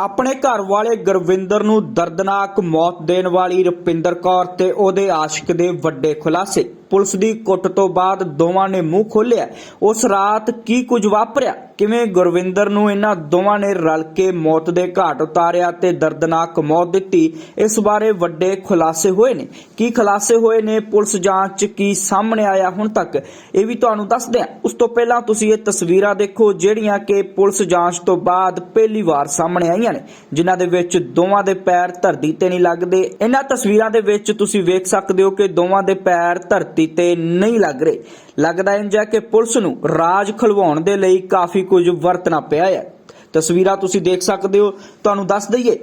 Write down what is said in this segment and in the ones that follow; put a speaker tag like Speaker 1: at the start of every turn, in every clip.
Speaker 1: ਆਪਣੇ ਘਰ ਵਾਲੇ ਗੁਰਵਿੰਦਰ ਨੂੰ ਦਰਦਨਾਕ ਮੌਤ ਦੇਣ ਵਾਲੀ ਰੁਪਿੰਦਰ ਕੌਰ ਤੇ ਉਹਦੇ ਆਸ਼ਿਕ ਦੇ ਵੱਡੇ ਖੁਲਾਸੇ। ਪੁਲਿਸ ਦੀ ਕੁੱਟ ਤੋਂ ਬਾਅਦ ਦੋਵਾਂ ਨੇ ਮੂੰਹ ਖੋਲ੍ਹਿਆ। ਉਸ ਰਾਤ ਕੀ ਕੁਝ ਵਾਪਰਿਆ? ਕਿਵੇਂ ਗੁਰਵਿੰਦਰ ਨੂੰ ਇਹਨਾਂ ਦੋਵਾਂ ਨੇ ਰਲ ਕੇ ਮੌਤ ਦੇ ਘਾਟ ਉਤਾਰਿਆ ਤੇ ਦਰਦਨਾਕ ਮੌਤ ਦਿੱਤੀ, ਇਸ ਬਾਰੇ ਵੱਡੇ ਖੁਲਾਸੇ ਹੋਏ ਨੇ। ਕੀ ਖੁਲਾਸੇ ਹੋਏ ਨੇ, ਪੁਲਿਸ ਜਾਂਚ ਕੀ ਸਾਹਮਣੇ ਆਇਆ ਹੁਣ ਤੱਕ, ਇਹ ਵੀ ਤੁਹਾਨੂੰ ਦੱਸਦੇ ਹਾਂ। ਉਸ ਤੋਂ ਪਹਿਲਾਂ ਤੁਸੀਂ ਇਹ ਤਸਵੀਰਾਂ ਦੇਖੋ ਜਿਹੜੀਆਂ ਕਿ ਪੁਲਿਸ ਜਾਂਚ ਤੋਂ ਬਾਅਦ ਪਹਿਲੀ ਵਾਰ ਸਾਹਮਣੇ ਆਈਆਂ ਨੇ, ਜਿਨ੍ਹਾਂ ਦੇ ਵਿੱਚ ਦੋਵਾਂ ਦੇ ਪੈਰ ਧਰਤੀ ਤੇ ਨਹੀਂ ਲੱਗਦੇ। ਇਹਨਾਂ ਤਸਵੀਰਾਂ ਦੇ ਵਿੱਚ ਤੁਸੀਂ ਵੇਖ ਸਕਦੇ ਹੋ ਕਿ ਦੋਵਾਂ ਦੇ ਪੈਰ ਧਰਤੀ ਤੇ ਨਹੀਂ ਲੱਗ ਰਹੇ। ਲੱਗਦਾ ਇੰਜ ਹੈ ਕਿ ਪੁਲਿਸ ਨੂੰ ਰਾਜ ਖਲਵਾਉਣ ਦੇ ਲਈ ਕਾਫੀ ਕੁਝ ਵਰਤਣਾ ਪਿਆ ਹੈ। ਤਸਵੀਰਾਂ ਤੁਸੀਂ ਦੇਖ ਸਕਦੇ ਹੋ। ਤੁਹਾਨੂੰ ਦੱਸ ਦਈਏ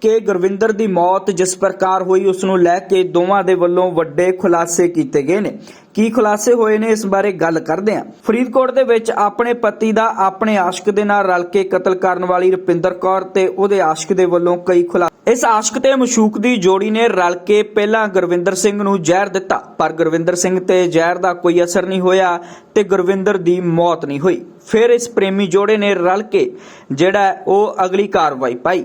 Speaker 1: ਕਿ ਗੁਰਵਿੰਦਰ ਦੀ ਮੌਤ ਜਿਸ ਪ੍ਰਕਾਰ ਹੋਈ ਉਸ ਨੂੰ ਲੈ ਕੇ ਦੋਵਾਂ ਦੇ ਵੱਲੋਂ ਵੱਡੇ ਖੁਲਾਸੇ ਕੀਤੇ ਗਏ ਨੇ। ਕੀ ਖੁਲਾਸੇ ਹੋਏ ਨੇ, ਇਸ ਬਾਰੇ ਗੱਲ ਕਰਦੇ ਹਾਂ। ਫਰੀਦਕੋਟ ਦੇ ਵਿੱਚ ਆਪਣੇ ਪਤੀ ਦਾ ਆਪਣੇ ਆਸ਼ਕ ਦੇ ਨਾਲ ਰਲ ਕੇ ਕਤਲ ਕਰਨ ਵਾਲੀ ਰੁਪਿੰਦਰ ਕੌਰ ਤੇ ਉਹਦੇ ਆਸ਼ਕ ਦੇ ਵੱਲੋਂ ਕਈ ਖੁਲਾਸੇ ਇਸ ਆਸ਼ਕ ਤੇ ਮਸ਼ੂਕ ਦੀ ਜੋੜੀ ਨੇ ਰਲ ਕੇ ਪਹਿਲਾਂ ਗੁਰਵਿੰਦਰ ਸਿੰਘ ਨੂੰ ਜ਼ਹਿਰ ਦਿੱਤਾ, ਪਰ ਗੁਰਵਿੰਦਰ ਸਿੰਘ ਤੇ ਜ਼ਹਿਰ ਦਾ ਕੋਈ ਅਸਰ ਨਹੀਂ ਹੋਇਆ ਤੇ ਗੁਰਵਿੰਦਰ ਦੀ ਮੌਤ ਨਹੀਂ ਹੋਈ। ਫਿਰ ਇਸ ਪ੍ਰੇਮੀ ਜੋੜੇ ਨੇ ਰਲ ਕੇ ਜਿਹੜਾ ਉਹ ਅਗਲੀ ਕਾਰਵਾਈ ਪਾਈ।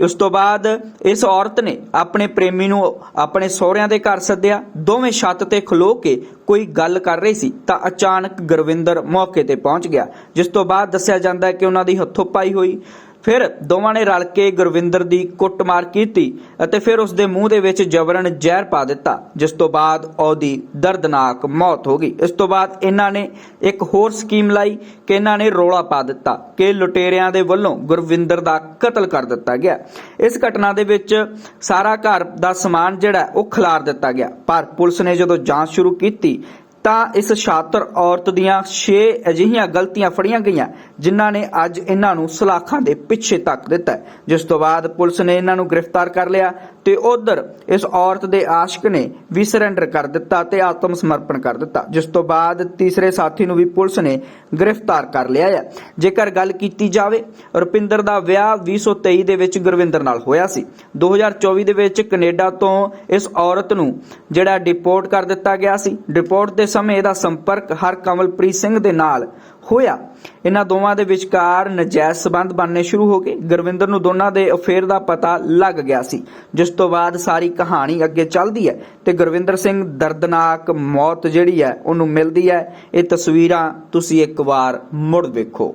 Speaker 1: ਉਸ ਤੋਂ ਬਾਅਦ ਇਸ ਔਰਤ ਨੇ ਆਪਣੇ ਪ੍ਰੇਮੀ ਨੂੰ ਆਪਣੇ ਸਹੁਰਿਆਂ ਦੇ ਘਰ ਸੱਦਿਆ। ਦੋਵੇਂ ਛੱਤ ਤੇ ਖਲੋ ਕੇ ਕੋਈ ਗੱਲ ਕਰ ਰਹੀ ਸੀ ਤਾਂ ਅਚਾਨਕ ਗੁਰਵਿੰਦਰ ਮੌਕੇ ਤੇ ਪਹੁੰਚ ਗਿਆ, ਜਿਸ ਤੋਂ ਬਾਅਦ ਦੱਸਿਆ ਜਾਂਦਾ ਹੈ ਕਿ ਉਹਨਾਂ ਦੀ ਹੱਥੋਂ ਪਾਈ ਹੋਈ ਫਿਰ ਦੋਵਾਂ ਨੇ ਰਲ ਕੇ ਗੁਰਵਿੰਦਰ ਦੀ ਕੁੱਟਮਾਰ ਕੀਤੀ ਅਤੇ ਫਿਰ ਉਸ ਦੇ ਮੂੰਹ ਦੇ ਵਿੱਚ ਜਬਰਨ ਜ਼ਹਿਰ ਪਾ ਦਿੱਤਾ, ਜਿਸ ਤੋਂ ਬਾਅਦ ਉਹਦੀ ਦਰਦਨਾਕ ਮੌਤ ਹੋ ਗਈ। ਇਸ ਤੋਂ ਬਾਅਦ ਇਹਨਾਂ ਨੇ ਇੱਕ ਹੋਰ ਸਕੀਮ ਲਾਈ ਕਿ ਇਹਨਾਂ ਨੇ ਰੋਲਾ ਪਾ ਦਿੱਤਾ ਕਿ ਲੁਟੇਰਿਆਂ ਦੇ ਵੱਲੋਂ ਗੁਰਵਿੰਦਰ ਦਾ ਕਤਲ ਕਰ ਦਿੱਤਾ ਗਿਆ। ਇਸ ਘਟਨਾ ਦੇ ਵਿੱਚ ਸਾਰਾ ਘਰ ਦਾ ਸਮਾਨ ਜਿਹੜਾ ਉਹ ਖਿਲਾਰ ਦਿੱਤਾ ਗਿਆ। ਪਰ ਪੁਲਿਸ ਨੇ ਜਦੋਂ ਜਾਂਚ ਸ਼ੁਰੂ ਕੀਤੀ ਤਾਂ ਇਸ ਸ਼ਾਤਰ ਔਰਤ ਦੀਆਂ 6 ਅਜਿਹੀਆਂ ਗਲਤੀਆਂ ਫੜੀਆਂ ਗਈਆਂ, ਜਿਨ੍ਹਾਂ ਨੇ ਅੱਜ ਇਹਨਾਂ ਨੂੰ ਸਲਾਖਾਂ ਦੇ ਪਿੱਛੇ ਤੱਕ ਦਿੱਤਾ ਜਿਸ ਤੋਂ ਬਾਅਦ ਪੁਲਿਸ ਨੇ ਇਹਨਾਂ ਨੂੰ ਗ੍ਰਿਫਤਾਰ ਕਰ ਲਿਆ ਤੇ ਉਧਰ ਇਸ ਔਰਤ ਦੇ ਆਸ਼ਿਕ ਨੇ ਵੀ ਸਰੈਂਡਰ ਕਰ ਦਿੱਤਾ ਤੇ ਆਤਮ ਸਮਰਪਣ ਕਰ ਦਿੱਤਾ। ਜਿਸ ਤੋਂ ਬਾਅਦ ਤੀਸਰੇ ਸਾਥੀ ਨੂੰ ਵੀ ਪੁਲਿਸ ਨੇ ਗ੍ਰਿਫਤਾਰ ਕਰ ਲਿਆ ਹੈ। ਜੇਕਰ ਗੱਲ ਕੀਤੀ ਜਾਵੇ, ਰੁਪਿੰਦਰ ਦਾ ਵਿਆਹ 2023 ਦੇ ਵਿੱਚ ਗੁਰਵਿੰਦਰ ਨਾਲ ਹੋਇਆ ਸੀ। 2024 ਦੇ ਵਿੱਚ ਕੈਨੇਡਾ ਤੋਂ ਇਸ ਔਰਤ ਨੂੰ ਜਿਹੜਾ ਡਿਪੋਰਟ ਕਰ ਦਿੱਤਾ ਗਿਆ ਸੀ। ਡਿਪੋਰਟ ਦੇ ਸਮੇਂ ਇਹਦਾ ਸੰਪਰਕ ਹਰ ਸਿੰਘ ਦੇ ਨਾਲ ਹੋਇਆ। ਇਹਨਾਂ ਦੋਵਾਂ ਦੇ ਵਿਚਕਾਰ ਨਜਾਇਜ਼ ਸਬੰਧ ਬਣਨੇ ਸ਼ੁਰੂ ਹੋ ਗਏ। ਗੁਰਵਿੰਦਰ ਨੂੰ ਦੋਨਾਂ ਦੇ ਅਫੇਅਰ ਦਾ ਪਤਾ ਲੱਗ ਗਿਆ ਸੀ। ਜਿਸ ਤੋਂ ਬਾਅਦ ਸਾਰੀ ਕਹਾਣੀ ਅੱਗੇ ਚੱਲਦੀ ਹੈ ਤੇ ਗੁਰਵਿੰਦਰ ਸਿੰਘ ਦਰਦਨਾਕ ਮੌਤ ਜਿਹੜੀ ਹੈ ਉਹਨੂੰ ਮਿਲਦੀ ਹੈ। ਇਹ ਤਸਵੀਰਾਂ ਤੁਸੀਂ ਇੱਕ ਵਾਰ ਮੁੜ ਵੇਖੋ।